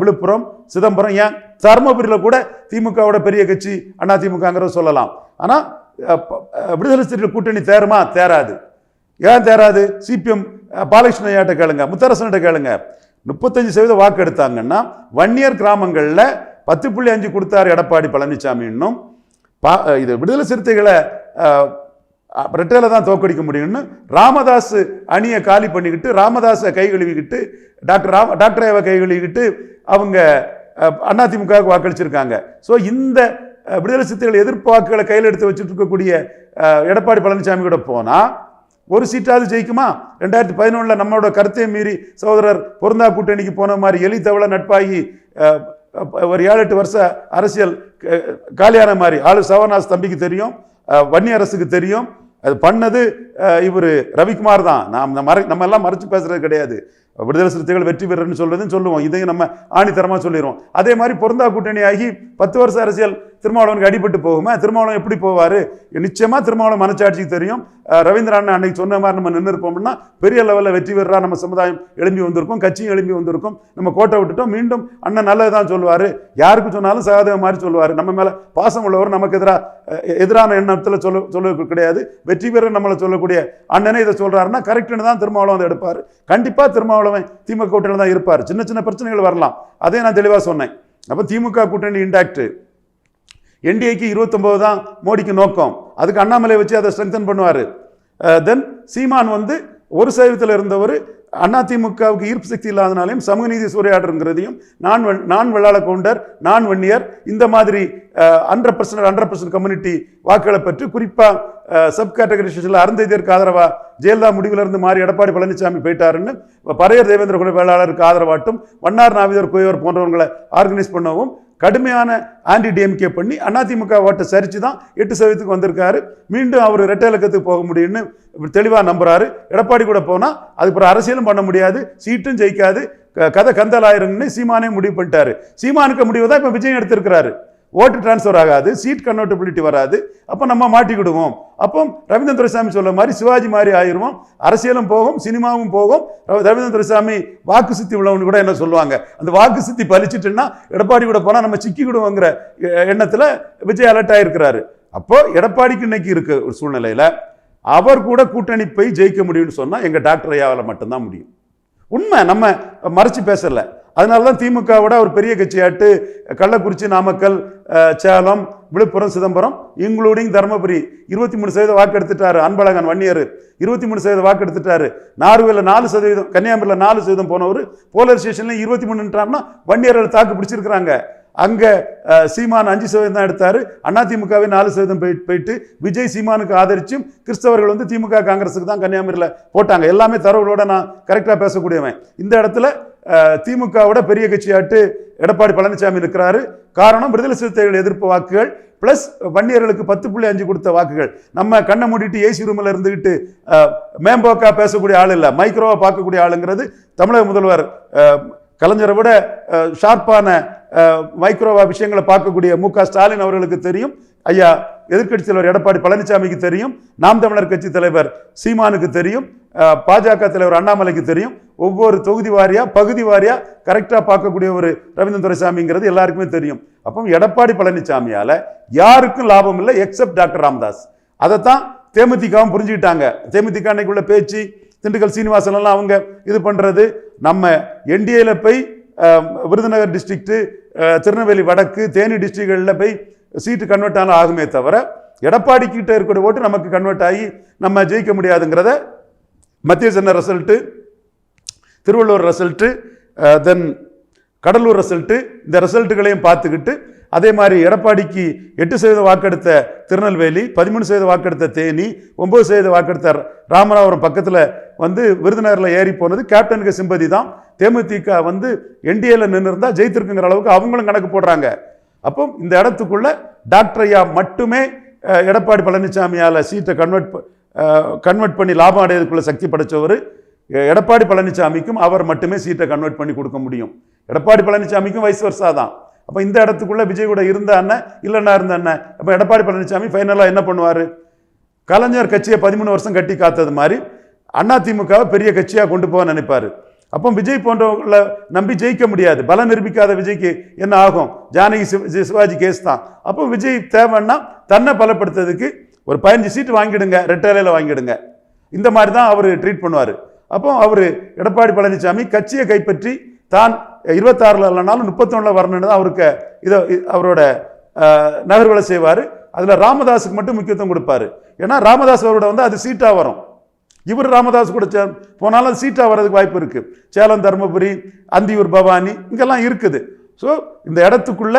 விழுப்புரம் சிதம்பரம் ஏன்? தருமபுரியில் கூட திமுகவோட பெரிய கட்சி அதிமுகங்கிறத சொல்லலாம். ஆனால் விடுதலை சிறுத்தைகள் கூட்டணி தேருமா? தேராது. ஏன் தேராது? சிபிஎம் பாலகிருஷ்ணன் ஐயாட்ட கேளுங்க முத்தரசன்கிட்ட கேளுங்க. முப்பத்தஞ்சு சதவீத வாக்கு எடுத்தாங்கன்னா வன்னியர் கிராமங்களில் பத்து புள்ளி அஞ்சு கொடுத்தார் எடப்பாடி பழனிசாமி இன்னும். பா இது விடுதலை சிறுத்தைகளை ரெட்டையில தான் தோக்கடிக்க முடியும்னு ராமதாஸ் அணியை காலி பண்ணிக்கிட்டு ராமதாஸை கை கழுவிக்கிட்டு டாக்டர் ராம டாக்டரேவை கை கழுவிக்கிட்டு அவங்க அதிமுகவுக்கு வாக்களிச்சிருக்காங்க. ஸோ இந்த விடுதலை சிறுத்தைகள் எதிர்ப்பாக்குகளை கையில் எடுத்து வச்சுட்டு இருக்கக்கூடிய எடப்பாடி பழனிசாமி கூட போனால் ஒரு சீட்டாவது ஜெயிக்குமா? ரெண்டாயிரத்தி பதினொன்றில் நம்மளோட கருத்தை மீறி சகோதரர் பொருந்தா கூட்டணிக்கு போன மாதிரி எலி தவளை நட்பாகி ஒரு ஏழு எட்டு வருஷ அரசியல் க- காலியான மாதிரி. ஆளு சவர்ணாஸ் தம்பிக்கு தெரியும் வன்னி அரசுக்கு தெரியும். அது பண்ணது இவர் ரவிக்குமார் தான். நாம் மறை நம்ம எல்லாம் மறைச்சு பேசுறது கிடையாது. விடுதலை சிறுத்தைகள் வெற்றி பெறன்னு சொல்றதுன்னு சொல்லுவோம். இதையும் நம்ம ஆணித்தரமாக சொல்லிடுவோம் அதே மாதிரி பொருந்தா கூட்டணி ஆகி பத்து வருஷ அரசியல் திருமாவளவனுக்கு அடிபட்டு போகுமா? திருமாவளவன் எப்படி போவாரு? நிச்சயமா திருமாவளவன் மனச்சாட்சிக்கு தெரியும். ரவீந்திரன் ரவீந்திர அண்ணன் அன்னைக்கு சொன்ன மாதிரி நம்ம நின்று இருப்போம்னா பெரிய லெவலில் வெற்றி பெறா நம்ம சமுதாயம் எழும்பி வந்திருக்கும் கட்சியும் எழும்பி வந்திருக்கும். நம்ம கோட்டை விட்டுட்டோம். மீண்டும் அண்ணன் நல்லது தான் சொல்லுவாரு. யாருக்கு சொன்னாலும் சகாதேவ மாதிரி சொல்லுவாரு. நம்ம மேல பாசம் உள்ளவர் நமக்கு எதிராக எதிரான எண்ணத்தில் சொல்ல சொல்ல கிடையாது. வெற்றி பெற நம்மளை சொல்லக்கூடிய அண்ணனே இதை சொல்றாருன்னா கரெக்டுன்னு தான் திருமாவளவன் அதை எடுப்பார். கண்டிப்பா திருமாவளவன் திமுக கூட்டணியில் தான் இருப்பார். சின்ன சின்ன பிரச்சனைகள் வரலாம். அதே நான் தெளிவாக சொன்னேன். அப்போ திமுக கூட்டணி இன்டாக்ட் என்டிஏக்கு இருபத்தொம்போது தான் மோடிக்கு நோக்கம். அதுக்கு அண்ணாமலை வச்சு அதை ஸ்ட்ரெங்தன் பண்ணுவார். தென் சீமான் வந்து ஒரு சதவீதத்தில் இருந்தவர் அதிமுகவுக்கு ஈர்ப்பு சக்தி இல்லாதனாலையும் சமூக நீதி சூறையாடுங்கிறதையும் நான் நான் வெள்ளாள கவுண்டர் நான் வன்னியர் இந்த மாதிரி hundred percent hundred percent community வாக்குகளை பெற்று குறிப்பாக சப் கேட்டகரைசேஷனில் அருந்ததியருக்கு ஆதரவாக ஜெயலலிதா முடிவிலிருந்து மாறி எடப்பாடி பழனிசாமி போயிட்டாருன்னு பறையர் தேவேந்திர குல வேளாளருக்கு ஆதரவாட்டும் வண்ணார் நாவிதர் குயவர் போன்றவங்களை ஆர்கனைஸ் பண்ணவும் கடுமையான ஆன்டி டிஎம்கே பண்ணி அதிமுக ஓட்டை சரிச்சு தான் எட்டு சதவீதத்துக்கு வந்திருக்காரு. மீண்டும் அவர் ரெட்டை இலக்கத்துக்கு போக முடியும்னு தெளிவாக நம்புகிறாரு எடப்பாடி கூட போனால் அதுக்கு அப்புறம் அரசியலும் பண்ண முடியாது. சீட்டும் ஜெயிக்காது. க- கதை கந்தலாயிரும்னு சீமானே முடிவு பண்ணிட்டாரு. சீமானுக்கு முடிவு தான் இப்போ விஜயம் எடுத்திருக்கிறாரு. ஓட்டு டிரான்ஸ்ஃபர் ஆகாது சீட் கன்வெர்டபிலிட்டி வராது. அப்போ நம்ம மாட்டிக்கிடுவோம். அப்போ ரவீந்திரன் துரைசாமி சொல்ல மாதிரி சிவாஜி மாதிரி ஆயிடுவோம் அரசியலும் போகும் சினிமாவும் போகும். ரவ- ரவீந்திரன் துரைசாமி வாக்கு சித்தி உள்ளவனு கூட என்ன சொல்லுவாங்க? அந்த வாக்கு சித்தி பலிச்சிட்டுன்னா எடப்பாடி கூட போனால் நம்ம சிக்கிக்கிடுவோங்கிற எண்ணத்தில் விஜய் அலர்ட் ஆகிருக்கிறாரு அப்போ எடப்பாடிக்கு இன்னைக்கு இருக்க ஒரு சூழ்நிலையில். அவர் கூட கூட்டணி போய் ஜெயிக்க முடியும்னு சொன்னால் எங்கள் டாக்டர் ஐயாவில் மட்டும்தான் முடியும். உண்மை நம்ம மறைச்சு பேசலை. அதனால தான் திமுகவோட ஒரு பெரிய கட்சியாட்டு கள்ளக்குறிச்சி நாமக்கல் சேலம் விழுப்புரம் சிதம்பரம் இன்க்ளூடிங் தருமபுரி. இருபத்தி மூணு சதவீத வாக்கு எடுத்துட்டாரு அன்பழகன் வன்னியர். இருபத்தி மூணு சதவீதம் வாக்கு எடுத்துட்டாரு. நார்வேல நாலு சதவீதம் கன்னியாகுமரியில் நாலு சதவீதம் போனவர் போலர் ஸ்டேஷன்ல இருபத்தி மூணுன்றாருன்னா வன்னியர்கள் தாக்கு பிடிச்சிருக்கிறாங்க. அங்கே சீமான் அஞ்சு சதவீதம் தான் எடுத்தாரு. அதிமுகவே நாலு சதவீதம் போய் போயிட்டு விஜய் சீமானுக்கு ஆதரிச்சும் கிறிஸ்தவர்கள் வந்து திமுக காங்கிரஸுக்கு தான் கன்னியாகுமரியில் போட்டாங்க. எல்லாமே தரவுகளோட நான் கரெக்டாக பேசக்கூடியவன். இந்த இடத்துல திமுகவோட பெரிய கட்சியாட்டு எடப்பாடி பழனிசாமி இருக்கிறாரு. காரணம் விடுதலை சிறுத்தைகள் எதிர்ப்பு வாக்குகள் பிளஸ் வன்னியர்களுக்கு பத்து புள்ளி அஞ்சு கொடுத்த வாக்குகள். நம்ம கண்ணை மூடிட்டு ஏசி ரூமில் இருந்துக்கிட்டு மேம்போக்கா பேசக்கூடிய ஆள் இல்லை மைக்ரோவா பார்க்கக்கூடிய ஆளுங்கிறது தமிழக முதல்வர் கலைஞரை விட ஷார்ப்பான மைக்ரோவா விஷயங்களை பார்க்கக்கூடிய மு ஸ்டாலின் அவர்களுக்கு தெரியும். ஐயா எதிர்க்கட்சி தலைவர் எடப்பாடி பழனிசாமிக்கு தெரியும். நாம் தமிழர் கட்சி தலைவர் சீமானுக்கு தெரியும். பாஜக தலைவர் அண்ணாமலைக்கு தெரியும். ஒவ்வொரு தொகுதி வாரியா பகுதி வாரியா கரெக்டாக பார்க்கக்கூடிய ஒரு ரவீந்திரன் துரைசாமிங்கிறது எல்லாருக்குமே தெரியும். அப்போ எடப்பாடி பழனிசாமியால் யாருக்கும் லாபம் இல்லை எக்ஸப்ட் டாக்டர் ராமதாஸ். அதைத்தான் தேமுதிகவும் புரிஞ்சுக்கிட்டாங்க. தேமுதிக அன்னைக்குள்ள பேச்சு திண்டுக்கல் சீனிவாசன்லாம் அவங்க இது பண்ணுறது நம்ம என்டிஏல போய் விருதுநகர் டிஸ்ட்ரிக்ட்டு திருநெல்வேலி வடக்கு தேனி டிஸ்ட்ரிக்ட்களில் போய் சீட்டு கன்வெர்ட் ஆனால் ஆகுமே தவிர எடப்பாடி கிட்ட இருக்கிற ஓட்டு நமக்கு கன்வெர்ட் ஆகி நம்ம ஜெயிக்க முடியாதுங்கிறத மத்திய சின்ன ரிசல்ட்டு திருவள்ளூர் ரிசல்ட்டு தென் uh, கடலூர் ரிசல்ட்டு இந்த ரிசல்ட்டுகளையும் பார்த்துக்கிட்டு அதே மாதிரி எடப்பாடிக்கு எட்டு சதவீத வாக்கெடுத்த திருநெல்வேலி பதிமூணு சதவீத வாக்கெடுத்த தேனி ஒம்பது சதவீத வாக்கெடுத்த ராமநாதபுரம் பக்கத்தில் வந்து விருதுநகரில் ஏறி போனது கேப்டனுக்கு சிம்பதி தான். தேமுதிக வந்து என்டிஏல நின்று இருந்தால் ஜெயித்திருக்குங்கிற அளவுக்கு அவங்களும் கணக்கு போடுறாங்க. அப்போ இந்த இடத்துக்குள்ள டாக்டர் ஐயா மட்டுமே எடப்பாடி பழனிசாமியால் சீட்டை கன்வெர்ட் கன்வெர்ட் பண்ணி லாபம் அடையதுக்குள்ள சக்தி படைச்சவர். எடப்பாடி பழனிசாமிக்கும் அவர் மட்டுமே சீட்டை கன்வெர்ட் பண்ணி கொடுக்க முடியும். எடப்பாடி பழனிசாமிக்கும் வயசு வருஷா தான். அப்போ இந்த இடத்துக்குள்ள விஜய் கூட இருந்த அண்ணன் இல்லைன்னா இருந்த அண்ணன் அப்போ எடப்பாடி பழனிசாமி ஃபைனலாக என்ன பண்ணுவார்? கலைஞர் கட்சியை பதிமூணு வருஷம் கட்டி காத்தது மாதிரி அதிமுகவை பெரிய கட்சியாக கொண்டு போக நினைப்பார். அப்போ விஜய் போன்றவங்களை நம்பி ஜெயிக்க முடியாது. பலம் நிரூபிக்காத விஜய்க்கு என்ன ஆகும்? ஜானகி சிவ- சிவாஜி கேஸ் தான். அப்போ விஜய் தேவைன்னா தன்னை பலப்படுத்துறதுக்கு ஒரு பதினஞ்சு சீட்டு வாங்கிடுங்க. ரெட்டையில வாங்கிடுங்க. இந்த மாதிரி தான் அவர் ட்ரீட் பண்ணுவார். அப்போ அவர் எடப்பாடி பழனிசாமி கட்சியை கைப்பற்றி தான் இருபத்தாறில் இல்லைனாலும் முப்பத்தொன்னில் வரணுன்னு தான் அவருக்கு இதை அவரோட அஹ், நகர்வுகளை செய்வார். அதில் ராமதாஸுக்கு மட்டும் முக்கியத்துவம் கொடுப்பாரு. ஏன்னா ராமதாஸ் அவரோட வந்து அது சீட்டாக வரும். இவர் ராமதாஸ் கூட சே போனாலும் சீட்டாக வர்றதுக்கு வாய்ப்பு இருக்குது சேலம் தருமபுரி அந்தியூர் பவானி இங்கெல்லாம் இருக்குது. ஸோ இந்த இடத்துக்குள்ள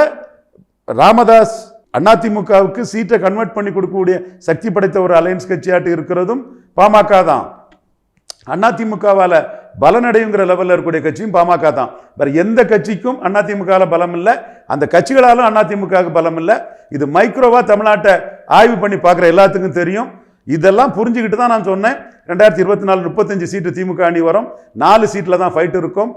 ராமதாஸ் அதிமுகவுக்கு சீட்டை கன்வெர்ட் பண்ணி கொடுக்கக்கூடிய சக்தி படைத்த ஒரு அலையன்ஸ் கட்சியாட்டு இருக்கிறதும் பாமக தான் அதிமுகவால் பலனடையுங்கிற லெவலில் இருக்கக்கூடிய கட்சியும் பாமக தான். வேறு எந்த கட்சிக்கும் அதிமுகவில் பலம் இல்லை. அந்த கட்சிகளாலும் அதிமுகவுக்கு பலம் இல்லை. இது மைக்ரோவாக தமிழ்நாட்டை ஆய்வு பண்ணி பார்க்குற எல்லாத்துக்கும் தெரியும். இதெல்லாம் புரிஞ்சுக்கிட்டு தான் நான் சொன்னேன். ரெண்டாயிரத்தி இருபத்தி நாலு முப்பத்தஞ்சு சீட்டு திமுக அணி வரும். நாலு சீட்டில் தான் ஃபைட் இருக்கும்.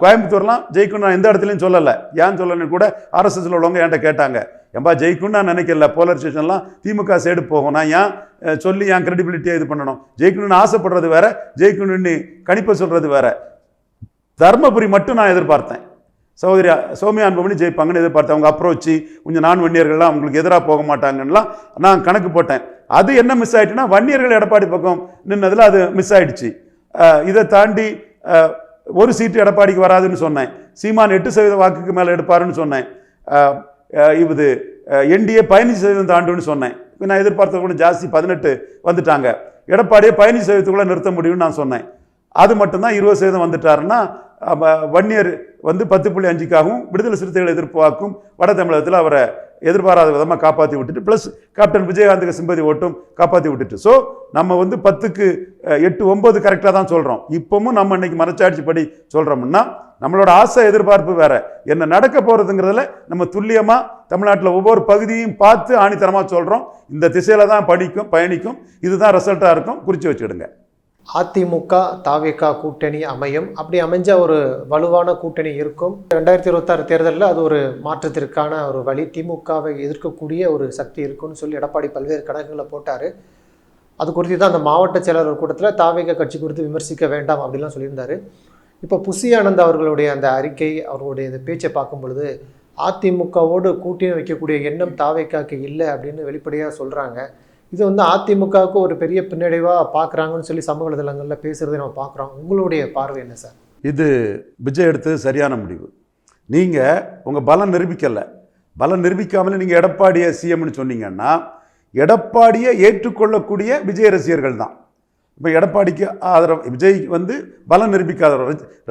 கோயம்புத்தூர்லாம் ஜெயிக்கணும் நான் எந்த இடத்துலையும் சொல்லலை. ஏன் சொல்லலைன்னு கூட ஆர்எஸ்எஸ்ல உள்ளவங்க என்கிட்ட கேட்டாங்க. ஏன்பா ஜெயிக்கும்னு நான் நினைக்கல. போலரைசேஷன்லாம் திமுக சைடு போகும். நான் ஏன் சொல்லி ஏன் கிரெடிபிலிட்டியை இது பண்ணணும்? ஜெயிக்கணும்னு ஆசைப்படுறது வேற ஜெயிக்கணும்னு கணிப்பை சொல்கிறது வேற. தர்மபுரி மட்டும் நான் எதிர்பார்த்தேன். சகோதரி சௌமியா அன்பமணி ஜெயிப்பாங்கன்னு எதிர்பார்த்தேன். அவங்க அப்ரோச்சு கொஞ்சம் நான் வன்னியர்கள்லாம் அவங்களுக்கு எதிராக போக மாட்டாங்கன்னுலாம் நான் கணக்கு போட்டேன். அது என்ன மிஸ் ஆயிட்டுன்னா வன்னியர்கள் எடப்பாடி பக்கம் நின்னதில் அது மிஸ் ஆகிடுச்சு இதை தாண்டி ஒரு சீட்டு எடப்பாடிக்கு வராதுன்னு சொன்னேன். சீமான் எட்டு சதவீத வாக்குக்கு மேலே எடுப்பாருன்னு சொன்னேன். இது என்டிஏ பதினஞ்சு சதவீதம் தாண்டுன்னு சொன்னேன். நான் எதிர்பார்த்தது கூட ஜாஸ்தி பதினெட்டு வந்துட்டாங்க. எடப்பாடியை பதினஞ்சு சதவீதத்துக்குள்ளே நிறுத்த முடியும்னு நான் சொன்னேன். அது மட்டும்தான் இருபது சதவீதம் வந்துட்டாருன்னா வன்னியர் வந்து பத்து புள்ளி அஞ்சுக்காகவும் விடுதலை சிறுத்தைகள் எதிர்ப்பாக்கும் வட தமிழகத்தில் அவரை எதிர்பாராத விதமாக காப்பாற்றி விட்டுட்டு ப்ளஸ் கேப்டன் விஜயகாந்துக்கு சிம்பதி ஓட்டும் காப்பாற்றி விட்டுட்டு. ஸோ நம்ம வந்து பத்துக்கு எட்டு ஒம்பது கரெக்டாக தான் சொல்கிறோம் இப்போவும் நம்ம இன்னைக்கு மனச்சாட்சி படி சொல்கிறோம்னா நம்மளோட ஆசை எதிர்பார்ப்பு வேற. என்ன நடக்க போகிறதுங்கிறதுல நம்ம துல்லியமாக தமிழ்நாட்டில் ஒவ்வொரு பகுதியும் பார்த்து ஆணித்தரமாக சொல்கிறோம் இந்த திசையில் தான் படிக்கும் பயணிக்கும் இதுதான் ரிசல்ட்டாக இருக்கும் குறித்து வச்சுடுங்க அதிமுக தாவேகா கூட்டணி அமையும். அப்படி அமைஞ்ச ஒரு வலுவான கூட்டணி இருக்கும். ரெண்டாயிரத்தி இருபத்தாறு தேர்தலில் அது ஒரு மாற்றத்திற்கான ஒரு வழி. திமுகவை எதிர்க்கக்கூடிய ஒரு சக்தி இருக்கும்னு சொல்லி எடப்பாடி பல்வேறு கணக்குகளை போட்டார். அது குறித்து தான் அந்த மாவட்ட செயலாளர் கூட்டத்தில் தாவிக கட்சி குறித்து விமர்சிக்க வேண்டாம் அப்படிலாம் சொல்லியிருந்தாரு. இப்போ புசி ஆனந்த் அவர்களுடைய அந்த அறிக்கை அவர்களுடைய இந்த பேச்சை பார்க்கும் பொழுது அதிமுகவோடு கூட்டணி வைக்கக்கூடிய எண்ணம் தாவேக்காக்கு இல்லை அப்படின்னு வெளிப்படையாக சொல்கிறாங்க இது வந்து அதிமுகவுக்கு ஒரு பெரிய பின்னடைவாக பார்க்குறாங்கன்னு சொல்லி சமூக வலைதளங்களில் பேசுகிறதை நம்ம பார்க்குறோம். உங்களுடைய பார்வை என்ன சார்? இது விஜய் எடுத்தது சரியான முடிவு. நீங்கள் உங்கள் பலம் நிரூபிக்கலை. பலம் நிரூபிக்காமலே நீங்கள் எடப்பாடியை சிஎம்னு சொன்னீங்கன்னா எடப்பாடியை ஏற்றுக்கொள்ளக்கூடிய விஜய் ரசிகர்கள் தான். இப்போ எடப்பாடிக்கு ஆதரவு விஜய் வந்து பலம் நிரூபிக்காத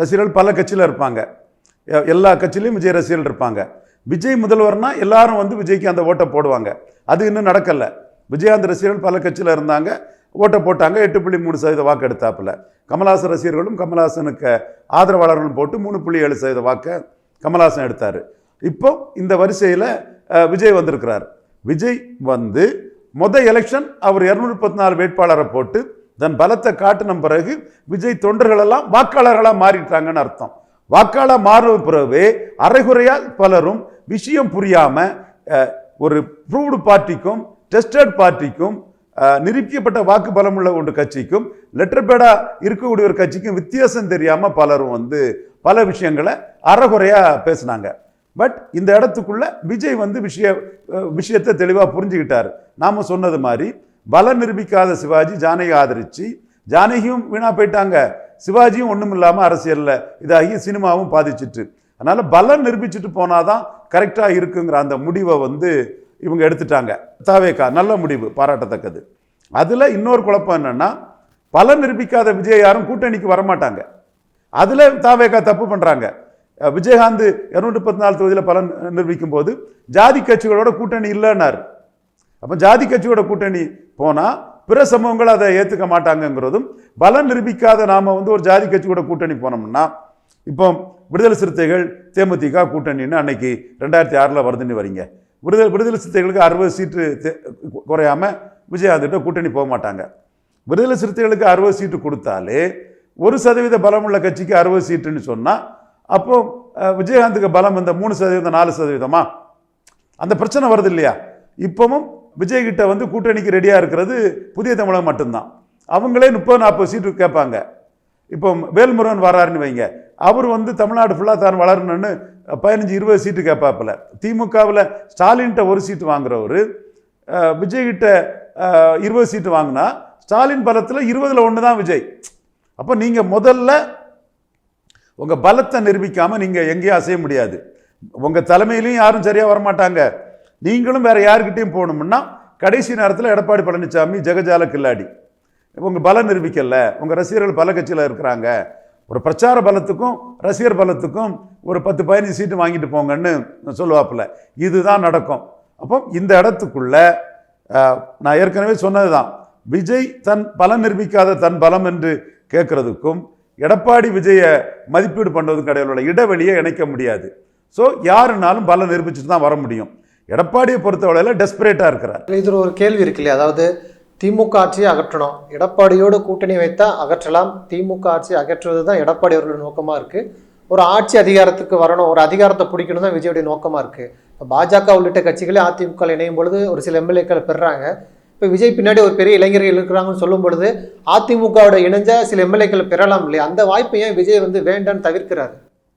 ரசிகர்கள் பல கட்சியில் இருப்பாங்க. எல்லா கட்சியிலையும் விஜய் ரசிகர்கள் இருப்பாங்க. விஜய் முதல்வர்னா எல்லாரும் வந்து விஜய்க்கு அந்த ஓட்டை போடுவாங்க. அது இன்னும் நடக்கலை. விஜயாந்த் ரசிகர்கள் பல கட்சியில் இருந்தாங்க. ஓட்டை போட்டாங்க. எட்டு புள்ளி மூணு சதவீத வாக்கு எடுத்தாப்புல. கமல்ஹாசன் ரசிகர்களும் கமல்ஹாசனுக்கு ஆதரவாளர்களும் போட்டு மூணு புள்ளி ஏழு சதவீத வாக்கை கமல்ஹாசன் எடுத்தார். இப்போ இந்த வரிசையில் விஜய் வந்திருக்கிறார். விஜய் வந்து மொதல் எலெக்ஷன் அவர் இரநூத்தி முப்பத்தி நாலு வேட்பாளரை போட்டு தன் பலத்தை காட்டின பிறகு விஜய் தொண்டர்களெல்லாம் வாக்காளர்களாக மாறிட்டாங்கன்னு அர்த்தம். வாக்காளர் மாறின பிறகு அரைகுறையா பலரும் விஷயம் புரியாமல் ஒரு ப்ரூவ்டு பார்ட்டிக்கும் டெஸ்டட் பார்ட்டிக்கும் நிரூபிக்கப்பட்ட வாக்கு பலமுள்ள ஒன்று கட்சிக்கும் லெட்டர் பேடா இருக்கக்கூடிய ஒரு கட்சிக்கும் வித்தியாசம் தெரியாமல் பலரும் வந்து பல விஷயங்களை அறகுறையாக பேசினாங்க. பட் இந்த இடத்துக்குள்ள விஜய் வந்து விஷய விஷயத்தை தெளிவாக புரிஞ்சுக்கிட்டார். நாம் சொன்னது மாதிரி பலம் நிரூபிக்காத சிவாஜி ஜானகி ஆதரிச்சு ஜானகியும் வீணாக போயிட்டாங்க. சிவாஜியும் ஒன்றும் இல்லாமல் அரசியலில் இதாகி சினிமாவும் பாதிச்சிட்டு. அதனால் பலம் நிரூபிச்சுட்டு போனாதான் கரெக்டாக இருக்குங்கிற அந்த முடிவை வந்து இவங்க எடுத்துட்டாங்க. தாவேக்கா நல்ல முடிவு பாராட்டத்தக்கது. அதில் இன்னொரு குழப்பம் என்னென்னா பலன் நிரூபிக்காத விஜய் யாரும் கூட்டணிக்கு வரமாட்டாங்க. அதில் தாவேக்கா தப்பு பண்ணுறாங்க விஜயகாந்த் இரநூற்றி முப்பத்தி நாலு தொகுதியில் பலன் நிரூபிக்கும் போது ஜாதி கட்சிகளோட கூட்டணி இல்லைன்னார். அப்போ ஜாதி கட்சியோட கூட்டணி போனால் பிற சமூகங்கள் அதை ஏற்றுக்க மாட்டாங்கங்கிறதும் பலம் நிரூபிக்காத நாம் வந்து ஒரு ஜாதி கட்சியோட கூட்டணி போனோம்னா இப்போ விடுதலை சிறுத்தைகள் தேமுதிக கூட்டணின்னு அன்னைக்கு ரெண்டாயிரத்தி ஆறில் வருதுன்னு வரீங்க. விடுதலை விடுதலை சிறுத்தைகளுக்கு அறுபது சீட்டு குறையாமல் குறையாம கூட்டணி போக மாட்டாங்க. விடுதலை சிறுத்தைகளுக்கு அறுபது சீட்டு கொடுத்தாலே ஒரு சதவீத பலம் உள்ள கட்சிக்கு அறுபது சீட்டுன்னு சொன்னால் அப்போ விஜயகாந்துக்கு பலம் இந்த மூணு சதவீதம் நாலு சதவீதமா? அந்த பிரச்சனை வருது இல்லையா? இப்பவும் விஜய்கிட்ட வந்து கூட்டணிக்கு ரெடியாக இருக்கிறது புதிய தமிழகம் மட்டும்தான். அவங்களே முப்பது நாற்பது சீட்டு கேட்பாங்க. இப்போ வேல்முருகன் வராருன்னு வைங்க. அவர் வந்து தமிழ்நாடு ஃபுல்லாக தான் வளரணும்னு பதினஞ்சு இருபது சீட்டு கேட்பாப்புல திமுகவில் ஸ்டாலின்கிட்ட ஒரு சீட்டு வாங்குறவர் விஜய்கிட்ட இருபது சீட்டு வாங்கினா ஸ்டாலின் பலத்தில் இருபதில் ஒன்று தான் விஜய். அப்போ நீங்கள் முதல்ல உங்கள் பலத்தை நிரூபிக்காமல் நீங்கள் எங்கேயும் அசைய முடியாது. உங்கள் தலைமையிலையும் யாரும் சரியாக வரமாட்டாங்க. நீங்களும் வேறு யாருக்கிட்டையும் போகணும்னா கடைசி நேரத்தில் எடப்பாடி பழனிசாமி ஜெகஜால கில்லாடி. உங்கள் பலம் நிரூபிக்கல. உங்கள் ரசிகர்கள் பல கட்சியில் இருக்கிறாங்க. ஒரு பிரச்சார பலத்துக்கும் ரசிகர் பலத்துக்கும் ஒரு பத்து பதினஞ்சு சீட்டு வாங்கிட்டு போங்கன்னு சொல்லுவாப்புல. இதுதான் நடக்கும். அப்போ இந்த இடத்துக்குள்ள நான் ஏற்கனவே சொன்னதுதான். விஜய் தன் பலம் நிரூபிக்காத தன் பலம் என்று கேட்குறதுக்கும் எடப்பாடி விஜயை மதிப்பீடு பண்ணுறதுக்கும் இடையில உள்ள இடைவெளியை இணைக்க முடியாது. ஸோ யாருனாலும் பலம் நிரூபிச்சுட்டு தான் வர முடியும். எடப்பாடியை பொறுத்தவரையில் டெஸ்பரேட்டாக இருக்கிறார். இதில் ஒரு கேள்வி இருக்கு இல்லையா? அதாவது திமுக ஆட்சியை அகற்றணும். எடப்பாடியோடு கூட்டணி வைத்தா அகற்றலாம். திமுக ஆட்சி அகற்றுவது தான் எடப்பாடி அவர்களோட நோக்கமாக இருக்குது ஒரு ஆட்சி அதிகாரத்துக்கு வரணும் ஒரு அதிகாரத்தை பிடிக்கணும் தான் விஜயுடைய நோக்கமாக இருக்குது இப்போ பாஜக உள்ளிட்ட கட்சிகளே அதிமுக இணையும் பொழுது ஒரு சில எம்எல்ஏக்களை பெறுறாங்க இப்போ விஜய் பின்னாடி ஒரு பெரிய இளைஞர்கள் இருக்கிறாங்கன்னு சொல்லும் பொழுது அதிமுகவோட இணைஞ்ச சில எம்எல்ஏக்களை பெறலாம் இல்லையா? அந்த வாய்ப்பை ஏன் விஜய் வந்து வேண்டான்னு தவிர்க்கிறாரு?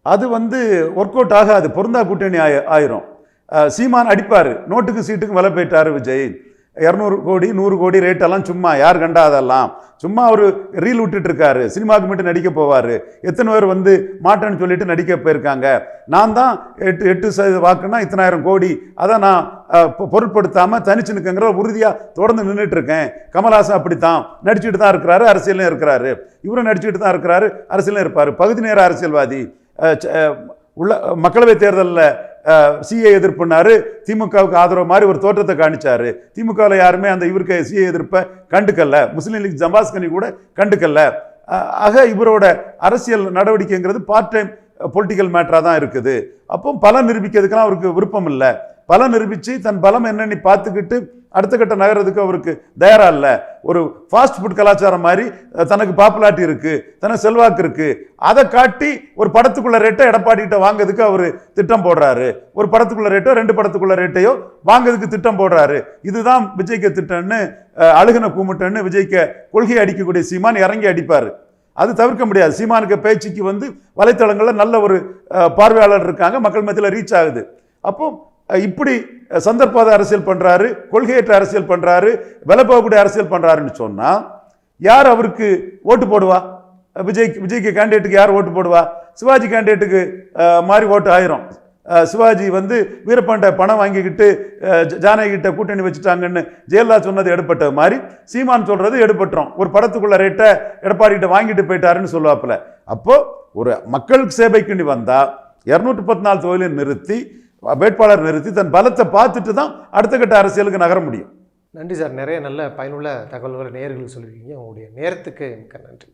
அது வந்து ஒர்க் அவுட் ஆகாது. பொருந்தா கூட்டணி ஆயி ஆயிரும். சீமான் அடிப்பார். நோட்டுக்கு சீட்டுக்கு வலை போயிட்டாரு விஜய். இரநூறு கோடி நூறு கோடி ரேட்டெல்லாம் சும்மா யார் கண்டா அதெல்லாம்? சும்மா அவர் ரீல் விட்டுட்டு இருக்காரு சினிமாவுக்கு மட்டும் நடிக்க போவார். எத்தனை பேர் வந்து மாட்டேன்னு சொல்லிட்டு நடிக்க போயிருக்காங்க. நான் தான் எட்டு எட்டு சதவீத வாக்குன்னா இத்தனாயிரம் கோடி. அதை நான் பொ- பொருட்படுத்தாமல் தனிச்சு நிற்கங்கிற உறுதியாக தொடர்ந்து நின்றுட்டு இருக்கேன் கமல்ஹாசன் அப்படித்தான். நடிச்சுட்டு தான் இருக்கிறாரு அரசியலும் இருக்கிறாரு. இவரும் நடிச்சுட்டு தான் இருக்கிறாரு அரசியலும் இருப்பார். பகுதி நேர அரசியல்வாதி. ச- உள்ள மக்களவை தேர்தலில் சிஏ எதிர்ப்புனாரு திமுகவுக்கு ஆதரவு மாதிரி ஒரு தோற்றத்தை காணிச்சாரு திமுகவில் யாருமே அந்த இவருக்கு சிஏ எதிர்ப்பை கண்டுக்கல்ல முஸ்லீம் லீக் ஜம்பாஸ்கனி கூட கண்டுக்கல்ல ஆக இவரோட அரசியல் நடவடிக்கைங்கிறது பார்ட் டைம் பொலிட்டிக்கல் மேட்டராக தான் இருக்குது. அப்போ பலம் நிரூபிக்கிறதுக்கெல்லாம் அவருக்கு விருப்பம் இல்லை. பலம் நிரூபித்து தன் பலம் என்னன்னு பார்த்துக்கிட்டு அடுத்த கட்ட நகர்றதுக்கு அவருக்கு தயாரா இல்லை. ஒரு ஃபாஸ்ட் ஃபுட் கலாச்சாரம் மாதிரி தனக்கு பாப்புலாரிட்டி இருக்குது தனக்கு செல்வாக்கு இருக்குது அதை காட்டி ஒரு படத்துக்குள்ள ரேட்டை எடப்பாடி கிட்ட வாங்குறதுக்கு அவர் திட்டம் போடுறாரு. ஒரு படத்துக்குள்ள ரேட்டோ ரெண்டு படத்துக்குள்ள ரேட்டையோ வாங்குறதுக்கு திட்டம் போடுறாரு. இதுதான் விஜய்க்கு திட்டம்னு அழுகின அழுகுன கூமுட்டன்னு விஜய்க்கு கொள்கை அடிக்கக்கூடிய சீமான் இறங்கி அடிப்பார். அது தவிர்க்க முடியாது. சீமானுக்கு பேச்சுக்கு வந்து வலைத்தளங்களில் நல்ல ஒரு பார்வையாளர் இருக்காங்க. மக்கள் மத்தியில் ரீச் ஆகுது. அப்போ இப்படி சந்தர்ப்பாத அரசியல் பண்ணுறாரு கொள்கையற்ற அரசியல் பண்ணுறாரு விலை போகக்கூடிய அரசியல் பண்ணுறாருன்னு சொன்னால் யார் அவருக்கு ஓட்டு போடுவா? விஜய் விஜய்க்கு கேண்டிடேட்டுக்கு யார் ஓட்டு போடுவா? சிவாஜி கேண்டிடேட்டுக்கு மாதிரி ஓட்டு ஆயிரும். சிவாஜி வந்து வீரப்பாண்ட பணம் வாங்கிக்கிட்டு ஜானகிட்ட ஜ- கூட்டணி வச்சுட்டாங்கன்னு ஜெயலலிதா சொன்னது எடுப்பட்ட மாதிரி சீமான் சொல்கிறது எடுப்பட்டுரும் ஒரு படத்துக்குள்ள ரேட்டை எடப்பாடிகிட்ட வாங்கிட்டு போயிட்டாருன்னு சொல்லுவாப்பில். அப்போது ஒரு மக்களுக்கு சேவைக்குன்னு வந்தால் இரநூற்றி பத்து நாலு தொழிலை நிறுத்தி வேட்பாளர் நிறுத்தி தன் பலத்தை பார்த்துட்டு தான் அடுத்த கட்ட அரசியலுக்கு நகர முடியும். நன்றி சார். நிறைய நல்ல பயனுள்ள தகவல்களை நேர்களுக்கு சொல்லியிருக்கீங்க. உங்களுடைய நேரத்துக்கு மிக்க நன்றி.